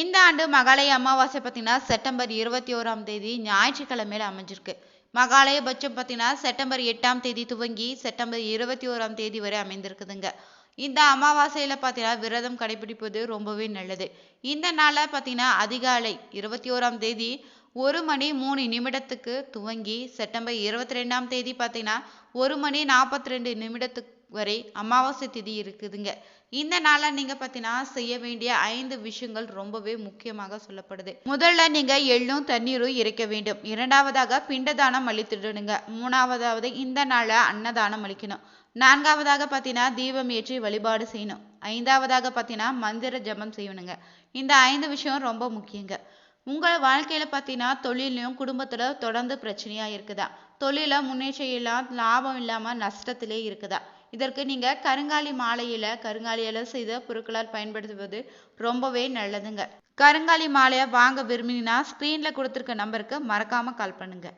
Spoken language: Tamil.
இந்த ஆண்டு மகாலய அமாவாசை பார்த்தீங்கன்னா செப்டம்பர் இருபத்தி ஓராம் தேதி ஞாயிற்றுக்கிழமையில அமைஞ்சிருக்கு. மகாலய பட்சம் பார்த்தீங்கன்னா செப்டம்பர் எட்டாம் தேதி துவங்கி செப்டம்பர் இருபத்தி ஓராம் தேதி வரை அமைந்திருக்குதுங்க. இந்த அமாவாசையில பார்த்தீங்கன்னா விரதம் கடைபிடிப்பது ரொம்பவே நல்லது. இந்த நாளில் பார்த்தீங்கன்னா அதிகாலை இருபத்தி ஓராம் தேதி ஒரு மணி மூணு நிமிடத்துக்கு துவங்கி செப்டம்பர் இருபத்தி ரெண்டாம் தேதி பார்த்தீங்கன்னா ஒரு மணி நாற்பத்தி ரெண்டு நிமிடத்துக்கு வரை அமாவாசை திதி இருக்குதுங்க. இந்த நாளில் நீங்கள் பார்த்தீங்கன்னா செய்ய வேண்டிய ஐந்து விஷயங்கள் ரொம்பவே முக்கியமாக சொல்லப்படுது. முதல்ல நீங்கள் எள்ளும் தண்ணீரும் இறைக்க வேண்டும். இரண்டாவதாக பிண்டதானம் அளித்துடணுங்க. மூணாவதாவது இந்த நாளை அன்னதானம் அளிக்கணும். நான்காவதாக பார்த்தீங்கன்னா தீபம் ஏற்றி வழிபாடு செய்யணும். ஐந்தாவதாக பார்த்தீங்கன்னா மந்திர ஜபம் செய்யணுங்க. இந்த ஐந்து விஷயம் ரொம்ப முக்கியங்க. உங்கள் வாழ்க்கையில் பார்த்தீங்கன்னா தொழிலையும் குடும்பத்தில் தொடர்ந்து பிரச்சனையாக இருக்குதா? தொழில முன்னேற்றம் இல்லாம லாபம் இல்லாமல் நஷ்டத்திலே இருக்குதா? இதற்கு நீங்கள் கருங்காலி மாலையில் கருங்காலியில் செய்த பொருட்களால் பயன்படுத்துவது ரொம்பவே நல்லதுங்க. கருங்காலி மாலையை வாங்க விரும்பினீங்கன்னா ஸ்க்ரீனில் கொடுத்துருக்க நம்பருக்கு மறக்காமல் கால் பண்ணுங்கள்